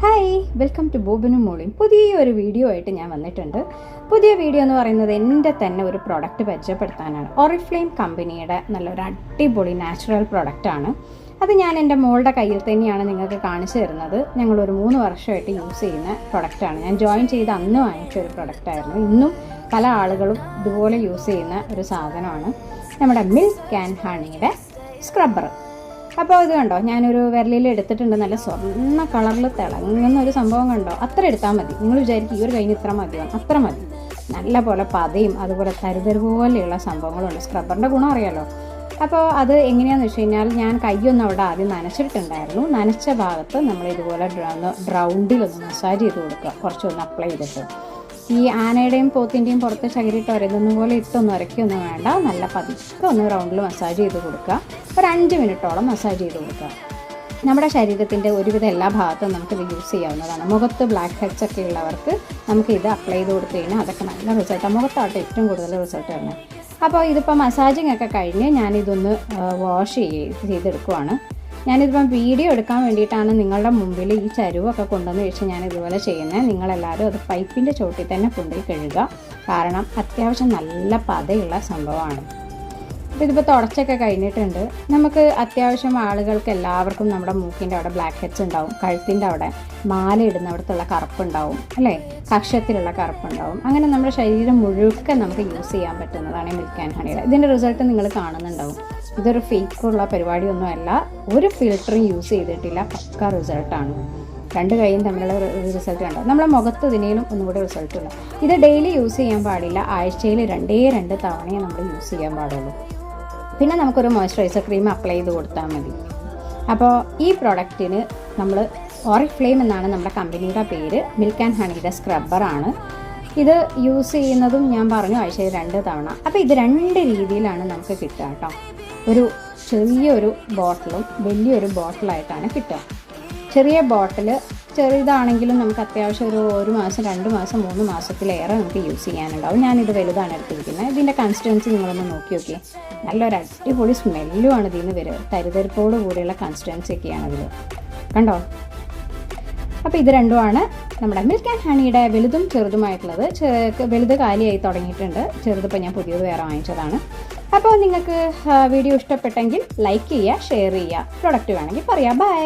Hi welcome to ബോബിനും മോളിയും പുതിയൊരു വീഡിയോ ആയിട്ട് ഞാൻ വന്നിട്ടുണ്ട്. പുതിയ വീഡിയോ എന്ന് പറയുന്നത് എന്റെ തന്നെ ഒരു പ്രോഡക്റ്റ് പരിചയപ്പെടുത്താനാണ്. ഓറിഫ്ലെയിം കമ്പനിയുടെ നല്ലൊരു അടിപൊളി നാച്ചുറൽ പ്രോഡക്റ്റാണ് അത് ഞാൻ എന്റെ മോളുടെ കയ്യിൽ തന്നെയാണ് നിങ്ങൾക്ക് കാണിച്ചു തരുന്നത്. ഞങ്ങളൊരു മൂന്ന് വർഷമായിട്ട് യൂസ് ചെയ്യുന്ന പ്രൊഡക്റ്റാണ് ഞാൻ ജോയിൻ ചെയ്ത് അന്ന് വാങ്ങിച്ച ഒരു പ്രൊഡക്റ്റായിരുന്നു ഇന്നും പല ആളുകളും ഇതുപോലെ യൂസ് ചെയ്യുന്ന ഒരു സാധനമാണ്. നമ്മുടെ മിൽക്ക് ആൻഡ് ഹണിയുടെ സ്ക്രബ്ബർ അപ്പോൾ ഇത് കണ്ടോ? ഞാനൊരു വിരലിൽ എടുത്തിട്ടുണ്ട്. നല്ല സ്വർണ കളറിൽ തിളങ്ങുന്ന ഒരു സംഭവം കണ്ടോ? അത്ര എടുത്താൽ മതി. നിങ്ങൾ വിചാരിക്കും ഈ ഒരു കഴിഞ്ഞ് ഇത്ര മതി അത്ര മതി. നല്ല പോലെ പതയും അതുപോലെ തരുതരു പോലെയുള്ള സംഭവങ്ങളുണ്ട്. സ്ക്രബ്ബറിന്റെ ഗുണം അറിയാലോ? അപ്പോൾ അത് എങ്ങനെയാണെന്ന് വെച്ച് കഴിഞ്ഞാൽ ഞാൻ കൈയൊന്നും അവിടെ ആദ്യം നനച്ചിട്ടുണ്ടായിരുന്നു. നനച്ച ഭാഗത്ത് നമ്മൾ ഇതുപോലെ ഒന്ന് ഗ്രൗണ്ടിലൊന്ന് മസാജ് ചെയ്ത് കൊടുക്കുക. കുറച്ചൊന്ന് അപ്ലൈ ചെയ്തിട്ട്. ഈ ആനയുടെയും പോത്തിന്റെയും പുറത്ത് ശകരിട്ട് വരുന്നതും പോലെ ഇട്ടൊന്നും ഉരയ്ക്കൊന്നും വേണ്ട. നല്ല പതുക്കെ ഒന്ന് റൗണ്ടിൽ മസാജ് ചെയ്ത് കൊടുക്കുക. ഒരു അഞ്ച് മിനിറ്റോളം മസാജ് ചെയ്ത് കൊടുക്കുക. നമ്മുടെ ശരീരത്തിന്റെ ഒരുവിധ എല്ലാ ഭാഗത്തും നമുക്കിത് യൂസ് ചെയ്യാവുന്നതാണ്. മുഖത്ത് ബ്ലാക്ക് ഹെഡ്സ് ഒക്കെ ഉള്ളവർക്ക് നമുക്ക് ഇത് അപ്ലൈ ചെയ്ത് കൊടുത്തു കഴിഞ്ഞാൽ അതൊക്കെ നല്ല റിസൾട്ടാണ് മുഖത്താവട്ടെ ഏറ്റവും കൂടുതൽ റിസൾട്ട് വരുന്നത് അപ്പോൾ ഇതിപ്പോൾ മസാജിങ് ഒക്കെ കഴിഞ്ഞ് ഞാനിതൊന്ന് വാഷ് ചെയ്തെടുക്കുവാണ്. ഞാനിതിപ്പം വീഡിയോ എടുക്കാൻ വേണ്ടിയിട്ടാണ് നിങ്ങളുടെ മുമ്പിൽ ഈ ചരുവൊക്കെ കൊണ്ടുവന്ന് വെച്ച് ഞാൻ ഇതുപോലെ ചെയ്യുന്നത്. നിങ്ങളെല്ലാവരും അത് പൈപ്പിന്റെ ചോട്ടിൽ തന്നെ കൊണ്ടുപോയി കഴുകുക. കാരണം അത്യാവശ്യം നല്ല പതയുള്ള സംഭവമാണ്. ഇതിപ്പോൾ തുടച്ചൊക്കെ കഴിഞ്ഞിട്ടുണ്ട്. നമുക്ക് അത്യാവശ്യം ആളുകൾക്ക് എല്ലാവർക്കും നമ്മുടെ മൂക്കിന്റെ അവിടെ ബ്ലാക്ക് ഹെഡ്സ് ഉണ്ടാവും. കഴുത്തിന്റെ അവിടെ മാല ഇടുന്നിടത്തുള്ള കറുപ്പുണ്ടാവും അല്ലേ? കക്ഷത്തിലുള്ള കറുപ്പുണ്ടാവും. അങ്ങനെ നമ്മുടെ ശരീരം മുഴുക്കെ നമുക്ക് യൂസ് ചെയ്യാൻ പറ്റുന്നതാണ് മിൽക്ക് ആൻഡ് ഹണിയുടെ ഇതിന്റെ റിസൾട്ട് നിങ്ങൾ കാണുന്നുണ്ടാവും. ഇതൊരു ഫേക്കുള്ള പരിപാടിയൊന്നുമല്ല. ഒരു ഫിൽറ്ററും യൂസ് ചെയ്തിട്ടില്ല. പക്ക റിസൾട്ടാണ് രണ്ട് കൈയും തമ്മിലുള്ള റിസൾട്ട് കണ്ടോ? നമ്മളെ മുഖത്ത് ഇതിനേലും ഒന്നുകൂടെ റിസൾട്ട് ഉണ്ട് ഇത് ഡെയിലി യൂസ് ചെയ്യാൻ പാടില്ല. ആഴ്ചയിൽ രണ്ടേ രണ്ട് തവണയേ നമ്മൾ യൂസ് ചെയ്യാൻ പാടുള്ളൂ. പിന്നെ നമുക്കൊരു മോയ്സ്ചറൈസർ ക്രീം അപ്ലൈ ചെയ്ത് കൊടുത്താൽ മതി. അപ്പോൾ ഈ പ്രോഡക്റ്റിന് നമ്മൾ ഓറിഫ്ലെയിം എന്നാണ് നമ്മുടെ കമ്പനിയുടെ പേര്. മിൽക്ക് ആൻഡ് ഹണിയുടെ സ്ക്രബ്ബറാണ് ഇത് യൂസ് ചെയ്യുന്നതും ഞാൻ പറഞ്ഞു ആഴ്ചയിൽ രണ്ട് തവണ. അപ്പോൾ ഇത് രണ്ട് രീതിയിലാണ് നമുക്ക് കിട്ടുക കേട്ടോ. ഒരു ചെറിയൊരു ബോട്ടിലും വലിയൊരു ബോട്ടിലായിട്ടാണ് കിട്ടുക. ചെറിയ ബോട്ടിൽ ചെറുതാണെങ്കിലും നമുക്ക് അത്യാവശ്യം ഒരു ഒരു മാസം രണ്ട് മാസം മൂന്ന് മാസത്തിലേറെ നമുക്ക് യൂസ് ചെയ്യാനുണ്ടാവും. ഞാനിത് വലുതാണ് എടുത്തിരിക്കുന്നത്. ഇതിന്റെ കൺസിസ്റ്റൻസി നിങ്ങളൊന്ന് നോക്കി നോക്കിയേ നല്ലൊരു അടിപൊളി സ്മെല്ലുമാണ് ഇതിൽ നിന്ന് വരിക തരിതരിപ്പോട് കൂടിയുള്ള കൺസിസ്റ്റൻസി ഒക്കെയാണ് ഇതിൽ കണ്ടോ? അപ്പോൾ ഇത് രണ്ടുമാണ് നമ്മുടെ മിൽക്ക് ആൻഡ് ഹണിയുടെ വലുതും ചെറുതുമായിട്ടുള്ളത് വലുത് കാലിയായി തുടങ്ങിയിട്ടുണ്ട്. ചെറുതിപ്പോൾ ഞാൻ പുതിയത് വേറെ വാങ്ങിച്ചതാണ്. അപ്പോൾ നിങ്ങൾക്ക് വീഡിയോ ഇഷ്ടപ്പെട്ടെങ്കിൽ ലൈക്ക് ചെയ്യുക ഷെയർ ചെയ്യുക. പ്രൊഡക്റ്റ് വേണമെങ്കിൽ പറയാം. ബൈ